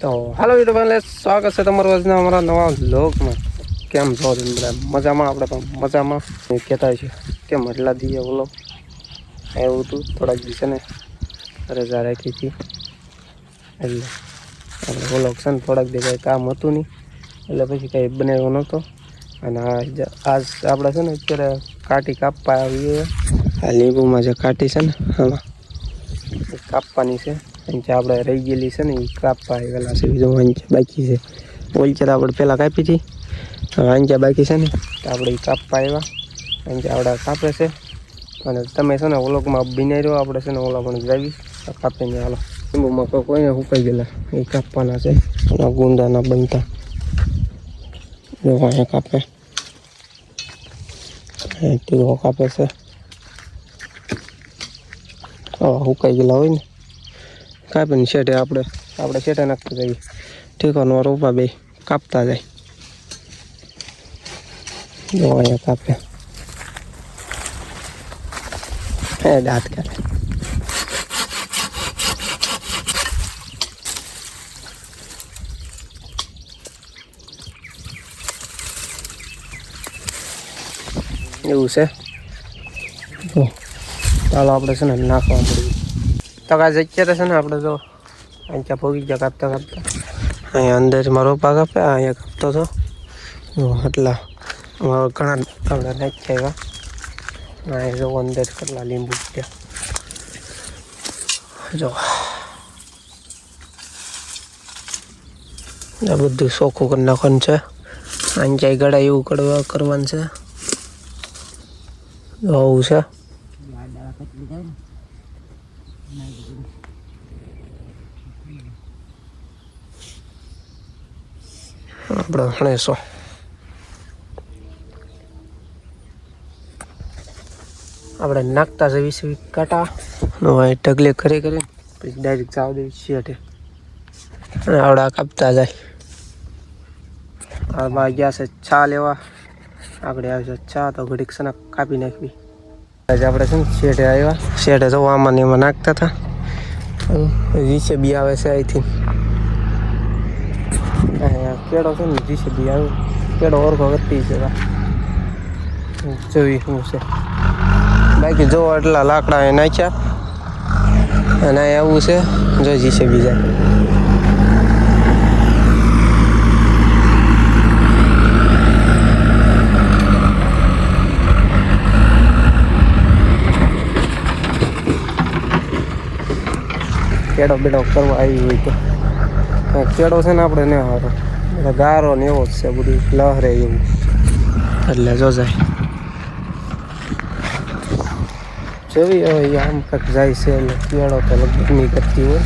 તો હાલો યુટ્યુબ એટલે સ્વાગત છે તમારું આજના અમારા નવા બ્લોગમાં કેમ છો બધા મજામાં? આપણે પણ મજામાં. કહેતા છે કેમ એટલા દીએ બોલો એવું હતું, થોડાક દિવસે ને રજા રાખી હતી. એટલે આપણે બોલો છે ને થોડાક દી કાંઈ કામ હતું નહીં. એટલે પછી કંઈ બનાવ્યો નહોતો. અને આજ આપણે છે ને અત્યારે કાટી કાપવા આવીએ આ લીંબુમાં જે કાટી છે ને, આમાં. કાપવાની છે. અંચે આપણે રહી ગયેલી છે ને એ કાપવા આવેલા છે, બીજું વાંચા બાકી છે. ઓલચર આપણે પહેલાં કાપી હતી. વાંચા બાકી છે ને, તો આપણે એ કાપવા આવ્યા. વાંચા આપણે કાપે છે. અને તમે છે ને ઓલોકમાં બિનાઈ રહ્યો, આપણે છે ને ઓલા પણ જાવી કાપીને હાલો. લીંબુમાં કોઈ કોઈને સુકાઈ ગયેલા. એ કાપવાના છે. ઓલા ગુંડાના બનતા. જો અહીંયા કાપે. ટીકો કાપે છે. સુકાઈ ગયેલા હોય ને. કાપીને શેઠે આપણે આપણે શેઠે નાખતા જઈએ. ઠીકોનો રોપા બે, કાપતા જાય. અહીંયા કાપે. હે દાંત કરે એવું છે? ચાલો આપણે છે ને નાખવા મળીએ તો કાંઈ છે ને આપણે જો અહીંયા ભોગી ગયા કાપતા કાપતા. અહીંયા અંદર મારો પાક કાપે અહીંયા કાપતો હતો. એટલા. ઘણા આપણે નાખ્યા એવા. અહીંયા જો અંદર કેટલા લીંબુ છે જો. બધું ચોખ્ખું કરી નાખવાનું છે. અહીંયા ગળા એવું કરવા કરવાનું છે. આવું છે. આપણે ભણેશો આપણે નાખતા જવી છે કાંટા. ઢગલે કરી કરી પછી ડાયરેક્ટ જાવ દેવી શેઠે અને આવડા કાપતા જાય. આ બા ગયા છે ચા લેવા. આગળ આવે છે ચા તો ઘડીક સના કાપી નાખવી. આજે આપણે છે ને શેઠે આવ્યા. શેઠે જવા આમાં ને એમાં નાખતા હતા. નીચે બી આવે છે અહીંથી કેળો છે ને જીસે બી આવ્યો. કેળો ઓરખો કરતી છે. જોઈ શું છે. બાકી જો એટલા લાકડા એ નાખ્યા અને આવું છે, જો જીસે બીજા કેડો બેડો કરવા આવી હોય તો. કેળો છે ને આપણે ને હારો. એટલે ગારો ને એવો જ છે બધું લહરે એવું. એટલે જો જાય. જોવી હવે આમ કંઈક જાય છે એટલે ચેડો તો લગભગ નહીં કરતી હોય.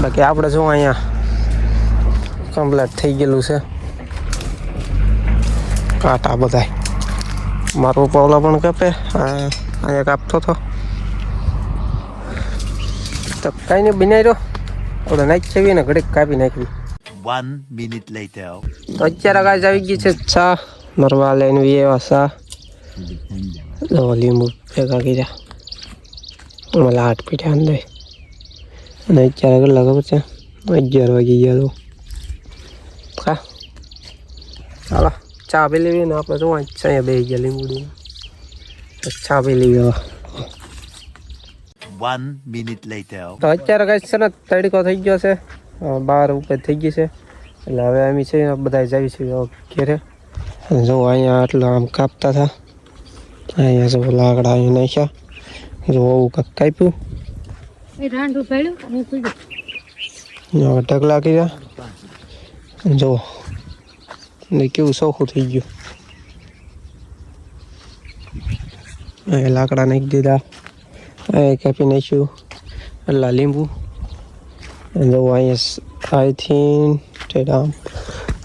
બાકી આપણે જો અહીંયા કમ્પ્લેટ થઈ ગયેલું છે. કાંટા બધાય. મારો પાવલા પણ કાપે. અહીંયા કાપતો હતો તો કાંઈ નહીં બનાવી રહ્યો. આપણે નાખી ને ઘડીક કાપી નાખવી. વન મિનિટ લેટર તો અત્યારે ગાજ આવી ગઈ છે ચા. મરવા લઈને વી એવા ચા. તો લીંબુ ભેગા કર્યા. મને આઠ પીઠા અંદર. અને અત્યારે કેટલા ખબર છે અગિયાર વાગી ગયા તો. હા ચાલો ચા પી લેવી ને આપણે જોવા અહીંયા બે ગયા લીંબુડી ચા પી લેવી હવે. One minute later. તો અત્યારે કઈ છે ને તડકો થઈ ગયો છે. બાર ઉપર થઈ ગઈ છે. એટલે હવે અમે છે બધા જાય છે ઘેરે. જો અહીંયા આટલા આમ કાપતા હતા. અહીંયા જો લાકડા અહીં નાખ્યા. જો આવું કાંઈક કાપ્યું. ઢગલા કર્યા. અને જો ને કેવું ચોખ્ખું થઈ ગયું. અહીંયા લાકડા નાખી દીધા. અહીંયા કાપી નાખ્યું એટલા લીંબુ જો અહીંયા અહીંથી ટેડામ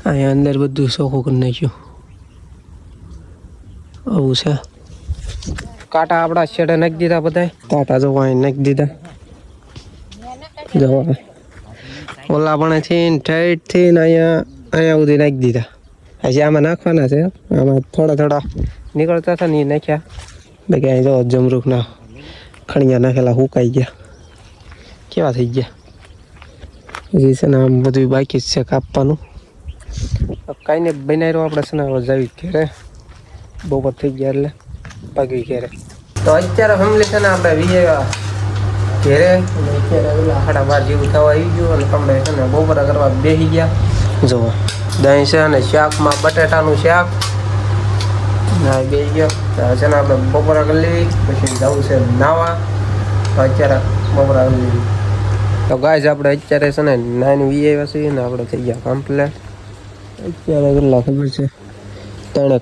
અહીંયા અંદર બધું ચોખ્ખું કરી નાખ્યું આવું છે કાંટા આપણા છેડે નાખી દીધા બધા કાંટા જો અહીં નાખી દીધા જવા ઓલા પણ થી ઠેઠથી અહીંયા અહીંયા સુધી નાખી દીધા હજી આમાં નાખવાના છે આમાં થોડા થોડા નીકળતા હતા ને નાખ્યા બાકી અહીં જો જમરૂખના ખણિયા નાખેલા હુકાઈ ગયા. કેવા થઈ ગયા? હજી છે ને આમ બધું બાકી જ છે કાપવાનું. કાંઈ ને બનાવ્યો આપણે છે ને જાવી ઘેરે. બપોર થઈ ગયા એટલે પાકી ઘેરે. તો અત્યારે ફેમિલી છે ને આપણે વીએ ઘેરે. અત્યારે સાડા બાર જેવું થવા આવી ગયું અને તમે છે ને બપોરા કરવા બેસી ગયા. જુઓ દહીં છે અને શાકમાં બટાટાનું શાક. ના બેસી ગયો. તો છે ને આપણે બપોરા કરી લેવી. પછી જવું છે નાવા. તો અત્યારે બપોરા કરી લેવી. તો ગાય આપણે અત્યારે છે ને નાઈન વી આવ્યા છીએ ને આપણે થઈ ગયા કમ્પ્લેટ અત્યારે કેટલા ખબર છે? ત્રણ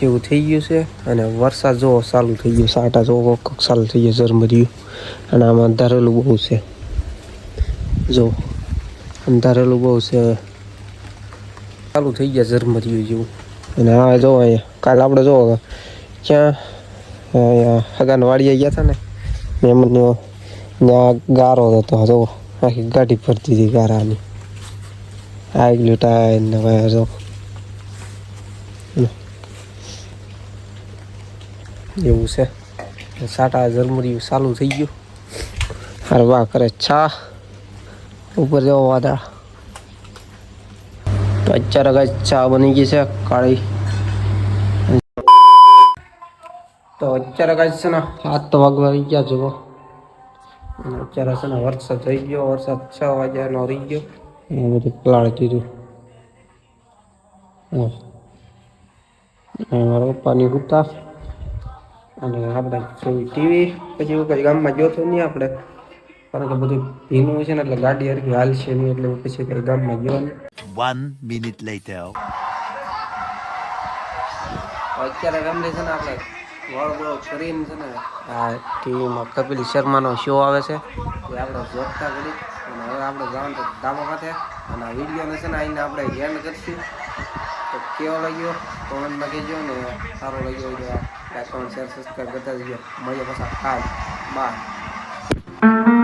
જેવું થઈ ગયું છે અને વરસાદ જોવો ચાલુ થઈ ગયો સાટા જોવો ચાલુ થઈ ગયો ઝરમર્યું. અને આમાં અંધારેલું બહુ છે. જો અંધારેલું બહુ છે. ચાલુ થઈ ગયા ઝરમર્યું જેવું. અને હા જો અહીંયા, કાલે આપણે જો ક્યાં હગાન વાડીએ ગયા હતા ને મેમને ત્યાં ગારો હતો જો આખી ગાડી ફરતી હતી ગારાની. આગલું ટાયર ને ભાઈ જો એવું છે. સાટા ઝરમર્યું ચાલુ થઈ ગયું. હરવા કરે છા. ઉપર જવો વાદળ. તો અત્યારે કઈ ચા બની ગઈ છે, કાળી. તો અત્યારે કઈ છે ને હાથ તો વાગવા આવી ગયા જુઓ. અને અત્યારે છે ને વરસાદ થઈ ગયો વરસાદ છ વાગ્યાનો રહી ગયો. એ બધું પલાળી દીધું મારા પપ્પાની હુતા અને આપણે જોઈ ટીવી. પછી એવું કઈ ગામમાં જોતો નહીં આપણે. કારણ કે બધું ભીનું છે ને એટલે ગાડી હરકી હાલ છે નહીં એટલે પછી કઈ ગામમાં ગયો નહીં. One minute later. અત્યારે ગમે છે ને આપણે કરીને છે ને આ ટીવીમાં કપિલ શર્માનો શો આવે છે. એ આપણે જોતા કરી અને હવે આપણે જવાનું તો ધાબા માટે અને આ વિડીયોને છે ને આઈને આપણે હેન્ડ કરીશું. તો કેવો લાગ્યો? કોમેન્ટમાં કહેજો ને સારો લાગ્યો હોય લાઈક કોમેન્ટ શેર સબસ્ક્રાઈબ કરતા જજો. મળીએ પાછા કાલ. બાય.